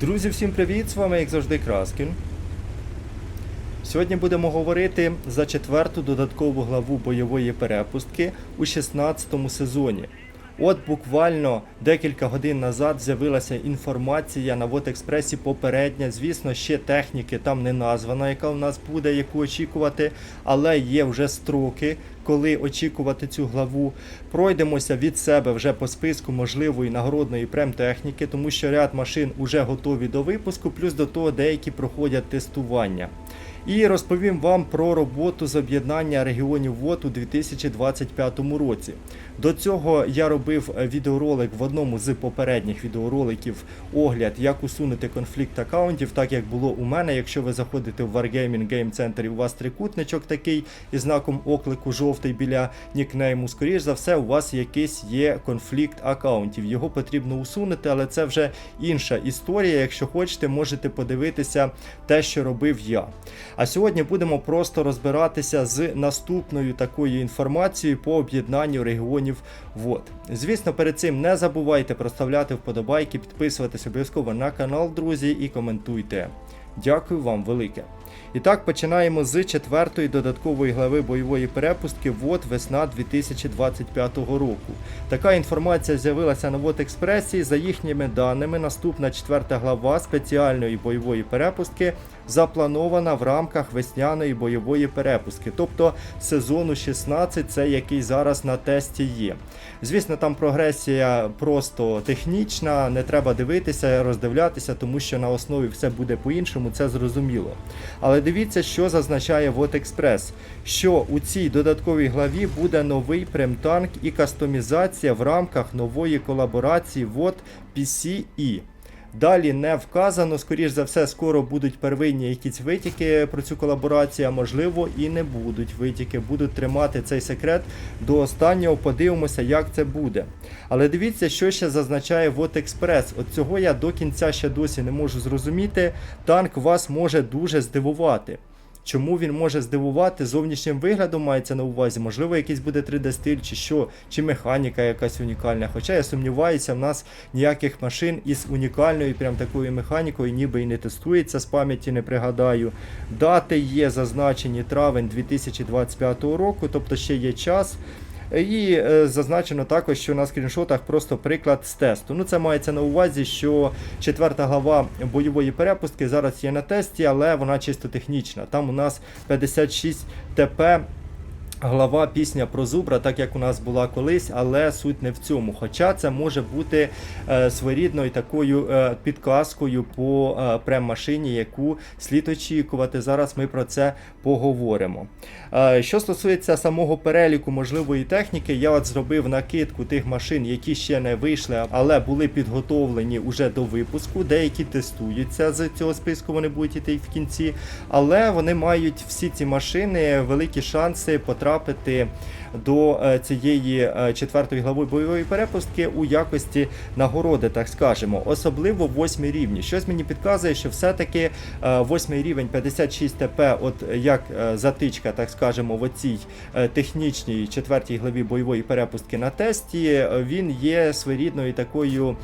Друзі, всім привіт! З вами, як завжди, Краскін. Сьогодні будемо говорити за четверту додаткову главу бойової перепустки у 16 сезоні. От буквально декілька годин назад з'явилася інформація на Вотекспресі попередня. Звісно, ще техніки там не названа, яка у нас буде, яку очікувати, але є вже строки, коли очікувати цю главу. Пройдемося від себе вже по списку можливої нагородної премтехніки, тому що ряд машин вже готові до випуску, плюс до того деякі проходять тестування. І розповім вам про роботу з об'єднання регіонів ВОД у 2025 році. До цього я робив відеоролик в одному з попередніх відеороликів огляд, як усунути конфлікт аккаунтів, так як було у мене. Якщо ви заходите в Wargaming Game Center і у вас трикутничок такий із знаком оклику жовтий біля нікнейму, скоріш за все, у вас якийсь є конфлікт аккаунтів. Його потрібно усунути, але це вже інша історія. Якщо хочете, можете подивитися те, що робив я. А сьогодні будемо просто розбиратися з наступною такою інформацією по об'єднанню регіонів ВОД. Звісно, перед цим не забувайте проставляти вподобайки, підписуватись обов'язково на канал, друзі, і коментуйте. Дякую вам велике. І так, починаємо з четвертої додаткової глави бойової перепустки ВОД весна 2025 року. Така інформація з'явилася на ВОД Експресі. За їхніми даними, наступна четверта глава спеціальної бойової перепустки запланована в рамках весняної бойової перепустки, тобто сезону 16, це який зараз на тесті є. Звісно, там прогресія просто технічна, не треба дивитися, роздивлятися, тому що на основі все буде по-іншому, це зрозуміло. Але дивіться, що зазначає Вот Експрес, що у цій додатковій главі буде новий премтанк і кастомізація в рамках нової колаборації Вот PCE. Далі не вказано, скоріш за все, скоро будуть первинні якісь витіки про цю колаборацію, а можливо і не будуть витіки, будуть тримати цей секрет до останнього. Подивимося, як це буде. Але дивіться, що ще зазначає Вот Експрес. От цього я до кінця ще досі не можу зрозуміти. Танк вас може дуже здивувати. Чому він може здивувати зовнішнім виглядом мається на увазі? Можливо, якийсь буде 3D-стиль, чи що, чи механіка якась унікальна. Хоча я сумніваюся, в нас ніяких машин із унікальною, прям такою механікою, ніби і не тестується з пам'яті, не пригадаю. Дати є зазначені травень 2025 року, тобто ще є час. І е, зазначено також, що на скріншотах просто приклад з тесту. Ну, це мається на увазі, що четверта глава бойової перепустки зараз є на тесті, але вона чисто технічна. Там у нас 56 ТП. Глава пісня про зубра, так як у нас була колись, але суть не в цьому. Хоча це може бути е, своєрідною такою е, підказкою по е, прем-машині, яку слід очікувати. Зараз ми про це поговоримо. Е, що стосується самого переліку можливої техніки, я от зробив накидку тих машин, які ще не вийшли, але були підготовлені уже до випуску. Деякі тестуються з цього списку, вони будуть йти в кінці, але вони мають всі ці машини великі шанси потрапити потрапити до е, цієї е, четвертої глави бойової перепустки у якості нагороди, так скажемо, особливо восьмий рівні. Щось мені підказує, що все-таки е, восьмий рівень 56 ТП, от як затичка, так скажемо, в оцій технічній четвертій главі бойової перепустки на тесті, він є своєрідною такою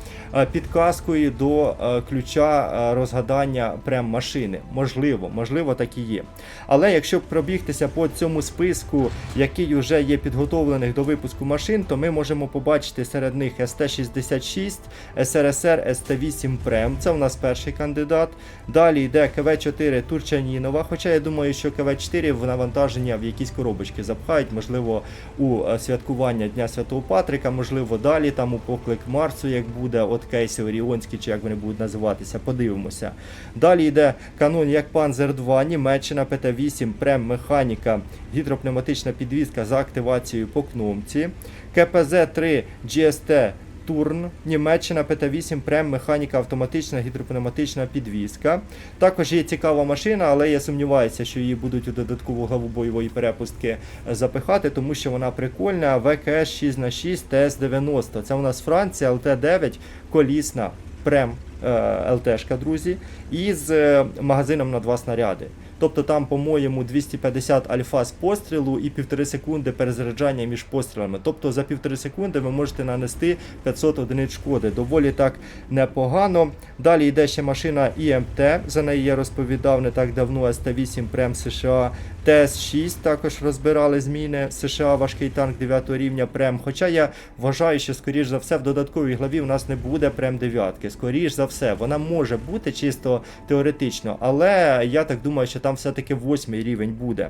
підказкою до ключа розгадання прем-машини. Можливо, можливо, так і є. Але якщо пробігтися по цьому списку, який вже є підготовлених до випуску машин, то ми можемо побачити серед них СТ-66, СРСР СТ-8 Прем, це у нас перший кандидат. Далі йде КВ-4 Турчанінова, хоча я думаю, що КВ-4 в навантаження в якісь коробочки запхають, можливо, у е, святкування Дня Святого Патрика, можливо, далі там у поклик Марсу, як буде, от кейси Оріонські, чи як вони будуть називатися, подивимося. Далі йде канон як Panzer 2, Німеччина, ПТ-8, Прем, механіка, гідропневматична підвізка за активацією по кнопці, КПЗ-3 GST Турн, Німеччина, ПТ-8, Прем, механіка, автоматична гідропневматична підвізка. Також є цікава машина, але я сумніваюся, що її будуть у додаткову главу бойової перепустки запихати, тому що вона прикольна. ВКС 6 х 6 ТС-90. Це у нас Франція, ЛТ-9, колісна, Прем. е, ЛТшка, друзі, і з е, магазином на два снаряди. Тобто там, по-моєму, 250 альфа з пострілу і півтори секунди перезаряджання між пострілами. Тобто за півтори секунди ви можете нанести 500 одиниць шкоди. Доволі так непогано. Далі йде ще машина ІМТ, за неї я розповідав не так давно СТ-8 Прем США. ТС-6 також розбирали зміни США, важкий танк 9 рівня Прем. Хоча я вважаю, що скоріш за все в додатковій главі у нас не буде Прем 9. Скоріш за все, вона може бути чисто теоретично, але я так думаю, що там все-таки 8 рівень буде.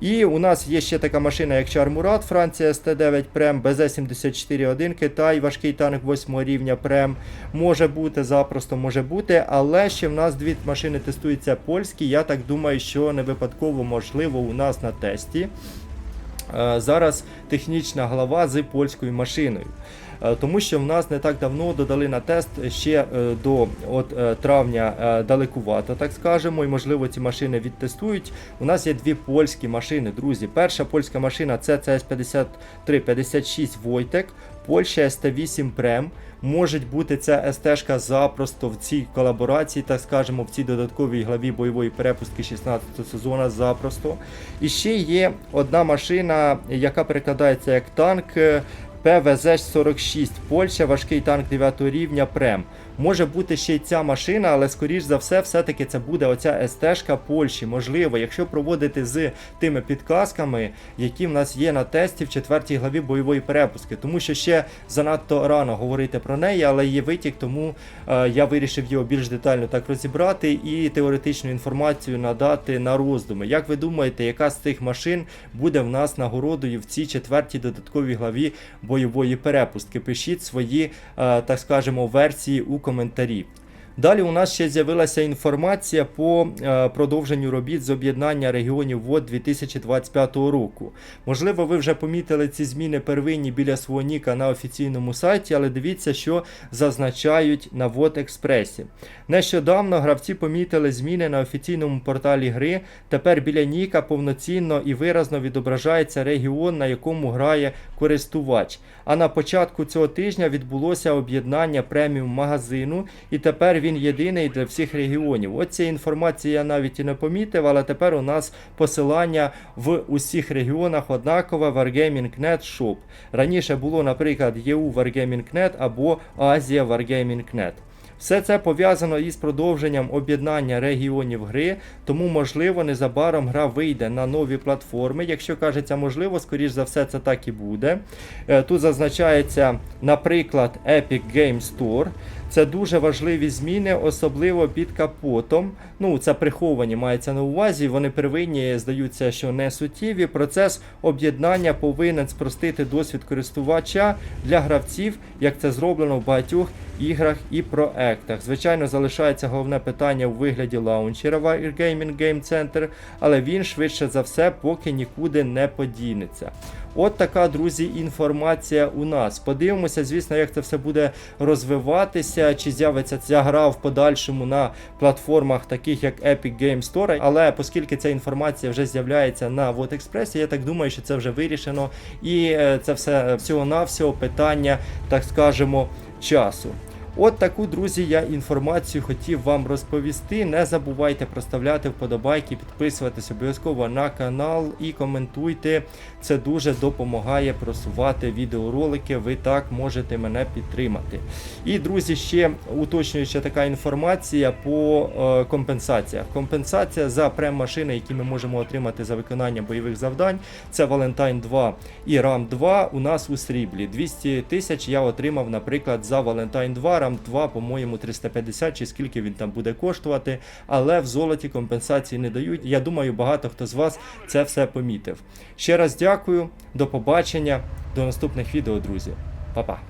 І у нас є ще така машина, як Чармурат, Франція СТ-9 Прем, БЗ-74-1 Китай, важкий танк 8 рівня Прем. Може бути, запросто може бути, але ще в нас дві машини тестуються польські. Я так думаю, що не випадково можливо у нас на тесті. Е, Зараз технічна глава з польською машиною. Е, Тому що в нас не так давно додали на тест ще е, до от, е, травня далекувато, так скажемо, і можливо ці машини відтестують. У нас є дві польські машини, друзі. Перша польська машина це CS5356 Wojtek, Польща ST8 Прем. Може бути ця СТ-шка запросто в цій колаборації, так скажемо, в цій додатковій главі бойової перепустки 16 сезону запросто. І ще є одна машина, яка перекладається як танк. Е, ПВЗ-46 Польща, важкий танк 9 рівня Прем. Може бути ще й ця машина, але скоріш за все, все-таки це буде оця СТ-шка Польщі. Можливо, якщо проводити з тими підказками, які в нас є на тесті в четвертій главі бойової перепустки. Тому що ще занадто рано говорити про неї, але є витік, тому е, я вирішив його більш детально так розібрати і теоретичну інформацію надати на роздуми. Як ви думаєте, яка з цих машин буде в нас нагородою в цій четвертій додатковій главі бойової перепустки? Пишіть свої, е, так скажемо, версії у коментарі. Далі у нас ще з'явилася інформація по е, продовженню робіт з об'єднання регіонів ВОД 2025 року. Можливо, ви вже помітили ці зміни первинні біля свого ніка на офіційному сайті, але дивіться, що зазначають на ВОД Експресі. Нещодавно гравці помітили зміни на офіційному порталі гри. Тепер біля ніка повноцінно і виразно відображається регіон, на якому грає користувач. А на початку цього тижня відбулося об'єднання преміум магазину, і тепер він єдиний для всіх регіонів. От цієї інформації я навіть і не помітив, але тепер у нас посилання в усіх регіонах однакове Wargaming.net Shop. Раніше було, наприклад, EU Wargaming.net або Азія Wargaming.net. Все це пов'язано із продовженням об'єднання регіонів гри, тому можливо незабаром гра вийде на нові платформи. Якщо кажеться можливо, скоріш за все це так і буде. Е, Тут зазначається, наприклад, Epic Game Store. Це дуже важливі зміни, особливо під капотом. Ну, це приховані мається на увазі. Вони первинні здаються, що не суттєві. Процес об'єднання повинен спростити досвід користувача для гравців, як це зроблено в багатьох іграх і проектах. Звичайно, залишається головне питання у вигляді лаунчера Wargaming Game Center, але він швидше за все поки нікуди не подінеться. От така, друзі, інформація у нас. Подивимося, звісно, як це все буде розвиватися, чи з'явиться ця гра в подальшому на платформах, таких як Epic Game Store. Але оскільки ця інформація вже з'являється на WotExpress, я так думаю, що це вже вирішено. І е, це все всього-навсього питання, так скажемо, часу. От таку, друзі, я інформацію хотів вам розповісти. Не забувайте проставляти вподобайки, підписуватись обов'язково на канал і коментуйте. Це дуже допомагає просувати відеоролики. Ви так можете мене підтримати. І, друзі, ще уточнююча така інформація по е, компенсаціях. Компенсація за прем-машини, які ми можемо отримати за виконання бойових завдань, це Valentine 2 і RAM 2 у нас у сріблі. 200 тисяч я отримав, наприклад, за Valentine 2, RAM 2, по-моєму, 350 чи скільки він там буде коштувати, але в золоті компенсації не дають. Я думаю, багато хто з вас це все помітив. Ще раз дякую, до побачення, до наступних відео, друзі. Па-па.